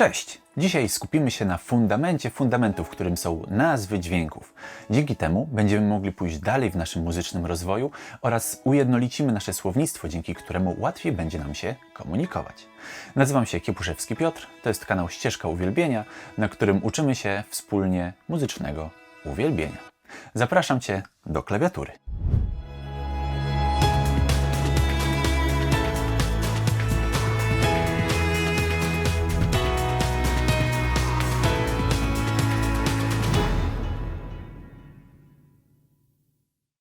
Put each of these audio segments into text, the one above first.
Cześć! Dzisiaj skupimy się na fundamencie fundamentów, którym są nazwy dźwięków. Dzięki temu będziemy mogli pójść dalej w naszym muzycznym rozwoju oraz ujednolicimy nasze słownictwo, dzięki któremu łatwiej będzie nam się komunikować. Nazywam się Kiepuszewski Piotr, to jest kanał Ścieżka Uwielbienia, na którym uczymy się wspólnie muzycznego uwielbienia. Zapraszam Cię do klawiatury.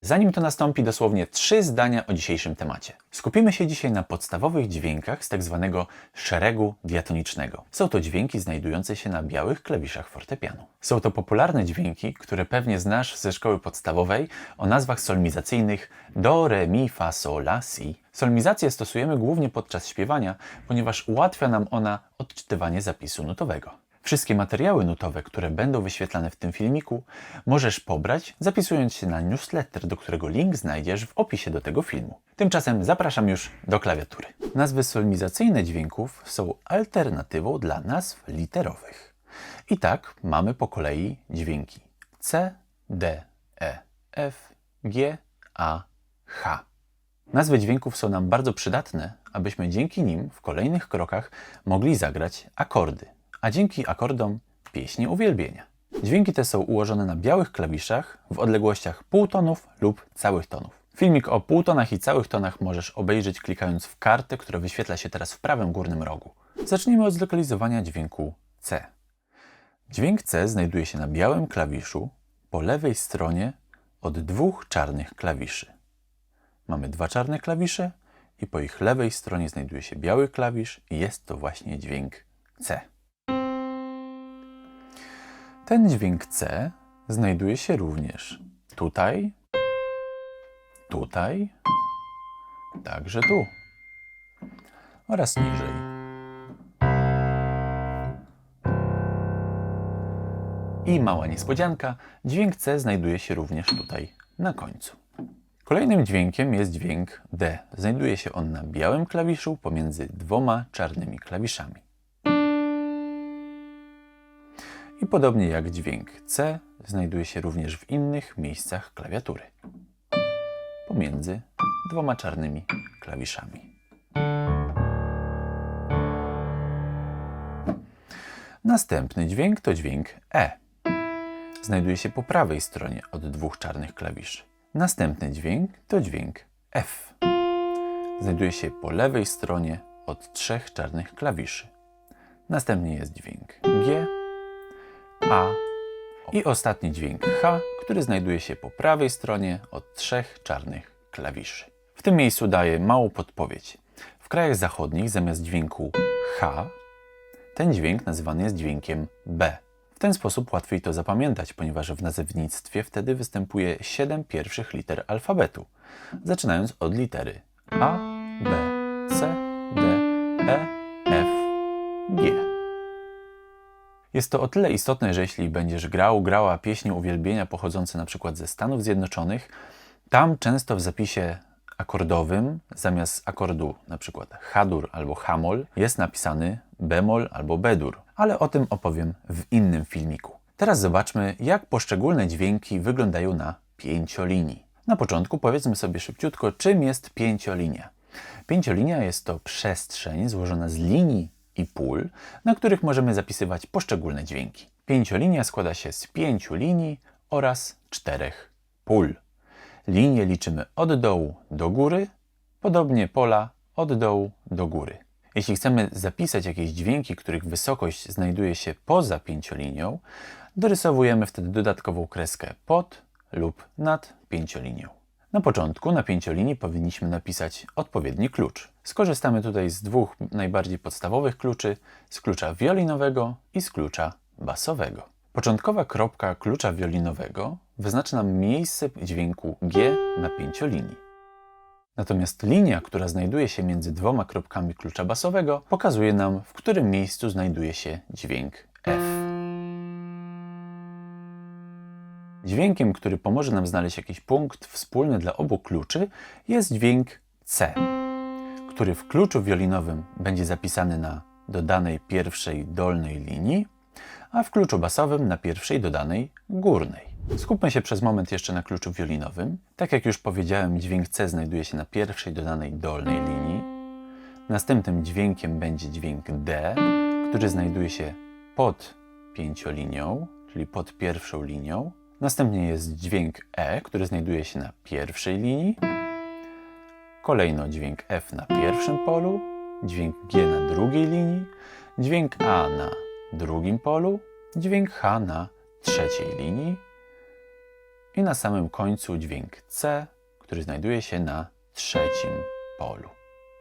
Zanim to nastąpi, dosłownie trzy zdania o dzisiejszym temacie. Skupimy się dzisiaj na podstawowych dźwiękach z tak zwanego szeregu diatonicznego. Są to dźwięki znajdujące się na białych klawiszach fortepianu. Są to popularne dźwięki, które pewnie znasz ze szkoły podstawowej o nazwach solmizacyjnych do, re, mi, fa, sol, la, si. Solmizację stosujemy głównie podczas śpiewania, ponieważ ułatwia nam ona odczytywanie zapisu nutowego. Wszystkie materiały nutowe, które będą wyświetlane w tym filmiku, możesz pobrać zapisując się na newsletter, do którego link znajdziesz w opisie do tego filmu. Tymczasem zapraszam już do klawiatury. Nazwy solmizacyjne dźwięków są alternatywą dla nazw literowych. I tak mamy po kolei dźwięki C, D, E, F, G, A, H. Nazwy dźwięków są nam bardzo przydatne, abyśmy dzięki nim w kolejnych krokach mogli zagrać akordy a dzięki akordom pieśni uwielbienia. Dźwięki te są ułożone na białych klawiszach w odległościach półtonów lub całych tonów. Filmik o półtonach i całych tonach możesz obejrzeć klikając w kartę, która wyświetla się teraz w prawym górnym rogu. Zacznijmy od zlokalizowania dźwięku C. Dźwięk C znajduje się na białym klawiszu po lewej stronie od dwóch czarnych klawiszy. Mamy dwa czarne klawisze i po ich lewej stronie znajduje się biały klawisz i jest to właśnie dźwięk C. Ten dźwięk C znajduje się również tutaj, tutaj, także tu oraz niżej. I mała niespodzianka, dźwięk C znajduje się również tutaj na końcu. Kolejnym dźwiękiem jest dźwięk D. Znajduje się on na białym klawiszu pomiędzy dwoma czarnymi klawiszami. I podobnie jak dźwięk C, znajduje się również w innych miejscach klawiatury. Pomiędzy dwoma czarnymi klawiszami. Następny dźwięk to dźwięk E. Znajduje się po prawej stronie od dwóch czarnych klawiszy. Następny dźwięk to dźwięk F. Znajduje się po lewej stronie od trzech czarnych klawiszy. Następnie jest dźwięk G a i ostatni dźwięk H, który znajduje się po prawej stronie od trzech czarnych klawiszy. W tym miejscu daję małą podpowiedź. W krajach zachodnich zamiast dźwięku H ten dźwięk nazywany jest dźwiękiem B. W ten sposób łatwiej to zapamiętać, ponieważ w nazewnictwie wtedy występuje 7 pierwszych liter alfabetu, zaczynając od litery A, B, C, D, E, F, G. Jest to o tyle istotne, że jeśli będziesz grał, grała pieśni uwielbienia pochodzące na przykład ze Stanów Zjednoczonych, tam często w zapisie akordowym zamiast akordu na przykład H-dur albo H-moll jest napisany bemol albo B-dur, ale o tym opowiem w innym filmiku. Teraz zobaczmy, jak poszczególne dźwięki wyglądają na pięciolinii. Na początku powiedzmy sobie szybciutko, czym jest pięciolinia. Pięciolinia jest to przestrzeń złożona z linii i pól, na których możemy zapisywać poszczególne dźwięki. Pięciolinia składa się z pięciu linii oraz czterech pól. Linie liczymy od dołu do góry, podobnie pola od dołu do góry. Jeśli chcemy zapisać jakieś dźwięki, których wysokość znajduje się poza pięciolinią, dorysowujemy wtedy dodatkową kreskę pod lub nad pięciolinią. Na początku na pięciolinii powinniśmy napisać odpowiedni klucz. Skorzystamy tutaj z dwóch najbardziej podstawowych kluczy, z klucza wiolinowego i z klucza basowego. Początkowa kropka klucza wiolinowego wyznacza nam miejsce dźwięku G na pięciolinii. Natomiast linia, która znajduje się między dwoma kropkami klucza basowego, pokazuje nam, w którym miejscu znajduje się dźwięk F. Dźwiękiem, który pomoże nam znaleźć jakiś punkt wspólny dla obu kluczy, jest dźwięk C, który w kluczu wiolinowym będzie zapisany na dodanej pierwszej dolnej linii, a w kluczu basowym na pierwszej dodanej górnej. Skupmy się przez moment jeszcze na kluczu wiolinowym. Tak jak już powiedziałem, dźwięk C znajduje się na pierwszej dodanej dolnej linii. Następnym dźwiękiem będzie dźwięk D, który znajduje się pod pięciolinią, czyli pod pierwszą linią. Następnie jest dźwięk E, który znajduje się na pierwszej linii. Kolejno dźwięk F na pierwszym polu, dźwięk G na drugiej linii, dźwięk A na drugim polu, dźwięk H na trzeciej linii i na samym końcu dźwięk C, który znajduje się na trzecim polu.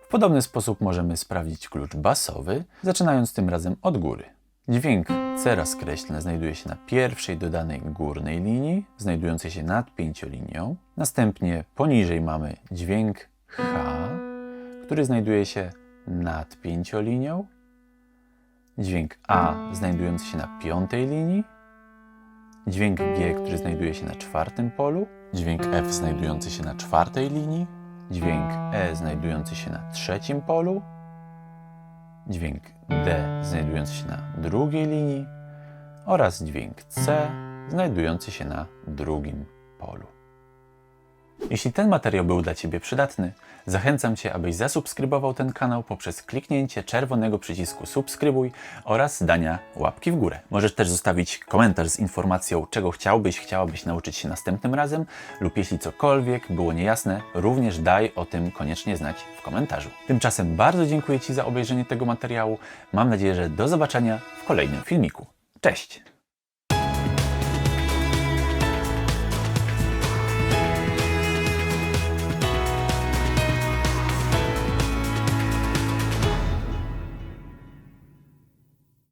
W podobny sposób możemy sprawdzić klucz basowy, zaczynając tym razem od góry. Dźwięk C rozkreślny znajduje się na pierwszej dodanej górnej linii, znajdującej się nad pięciolinią. Następnie poniżej mamy dźwięk H, który znajduje się nad pięciolinią. Dźwięk A znajdujący się na piątej linii. Dźwięk G, który znajduje się na czwartym polu. Dźwięk F znajdujący się na czwartej linii. Dźwięk E znajdujący się na trzecim polu dźwięk D znajdujący się na drugiej linii oraz dźwięk C znajdujący się na drugim polu. Jeśli ten materiał był dla Ciebie przydatny, zachęcam Cię, abyś zasubskrybował ten kanał poprzez kliknięcie czerwonego przycisku subskrybuj oraz dania łapki w górę. Możesz też zostawić komentarz z informacją, czego chciałbyś, chciałabyś nauczyć się następnym razem lub jeśli cokolwiek było niejasne, również daj o tym koniecznie znać w komentarzu. Tymczasem bardzo dziękuję Ci za obejrzenie tego materiału. Mam nadzieję, że do zobaczenia w kolejnym filmiku. Cześć!